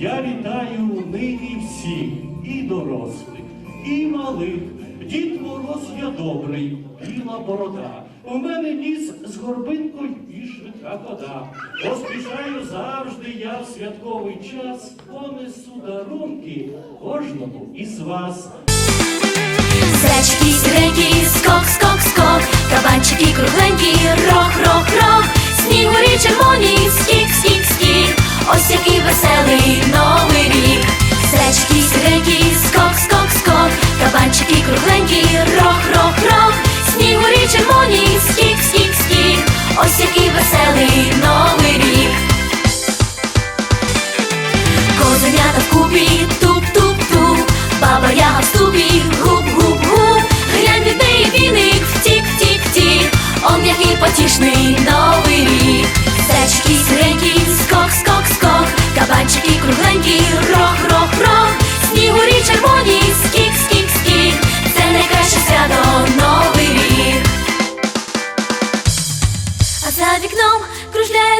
Я вітаю нині всіх, і дорослих, і малих. Дід Мороз я добрий, біла борода. У мене ніс з горбинкою і швидка хода. Поспішаю завжди я в святковий час, понесу дарунки кожному із вас. Зайчики, сіренькі, скок, скок, скок, кабанчики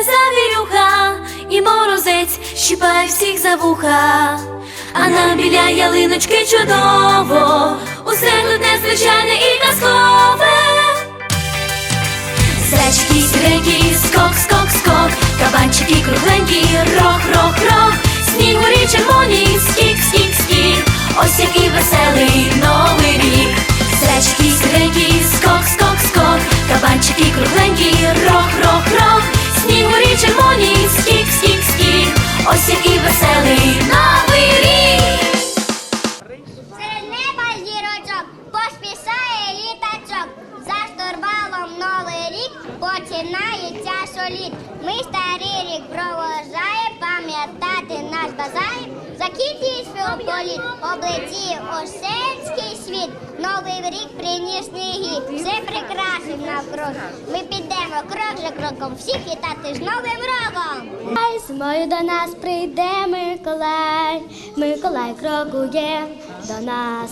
завірюха, і морозець щіпає всіх за вуха. А нам біля ялиночки чудово, усе тут незвичайне і казкове. Зречки, сіренькі, скок, скок, веселий новий рік. Серед неба зірочок поспішає літачок. За штурвалом новий рік починається соліт. Ми старий рік провожає, пам'ятати наш бажає. Закінчився політ, облетів осельський світ. Новий рік приніс сніги, все прикрасив навкруг. Ми підемо крок за кроком, всіх вітати з Новим роком! Ай, Зимою до нас прийде Миколай, Миколай крокує до нас.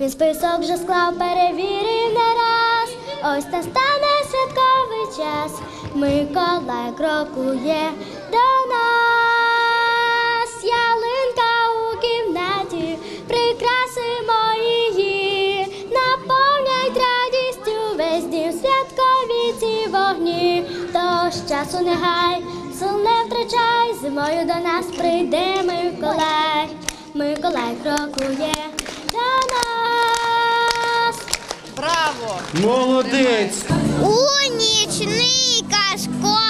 Він список вже склав, перевірив не раз. Ось настане святковий час. Миколай крокує до нас. Ялинка у кімнаті, прикрасимо її, наповнять радістю весь дім святкові ці вогні. Тож часу не гай, сил не втрачай, зимою до нас прийде Миколай, Миколай крокує до нас. Браво! Молодець! У нічний казковий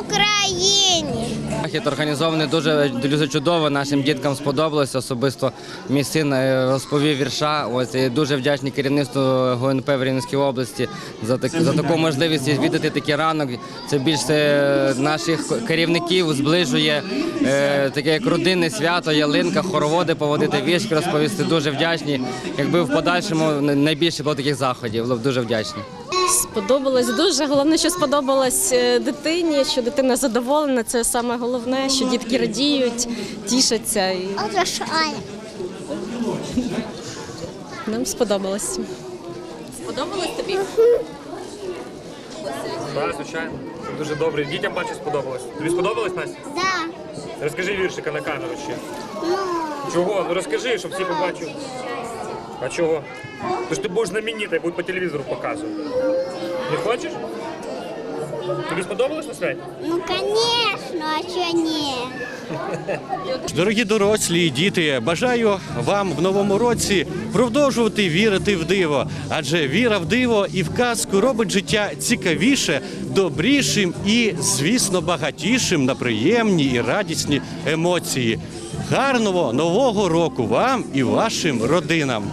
Україні. Захід організований дуже, дуже чудово. Нашим діткам сподобалося. Особисто мій син е, розповів вірша. Ось дуже вдячний керівництву ГУНП в Рівненській області за так за таку можливість відвідати такий ранок. Це більше наших керівників зближує е, таке як родинне свято, ялинка, хороводи поводити віршки, розповісти. Дуже вдячні. Якби в подальшому найбільше було таких заходів, було б дуже вдячні. Сподобалось дуже. Головне, що сподобалось е, дитині, що дитина задоволена. Це саме головне, що дітки радіють, тішаться. Нам сподобалось. Сподобалось тобі? Так, звичайно. Дуже добре. Дітям бачу сподобалось. Тобі сподобалось, Настя? Да. Розкажи віршика на камеру ще. Чого? Ну розкажи, щоб всі побачили. А чого? Ти будеш знаменитий, будуть по телевізору показувати. Не хочеш? Тобі сподобалось на святі? Ну, конечно, а що ні? Дорогі дорослі і діти, бажаю вам в новому році продовжувати вірити в диво, адже віра в диво і в казку робить життя цікавіше, добрішим і, звісно, багатішим на приємні і радісні емоції. Гарного нового року вам і вашим родинам!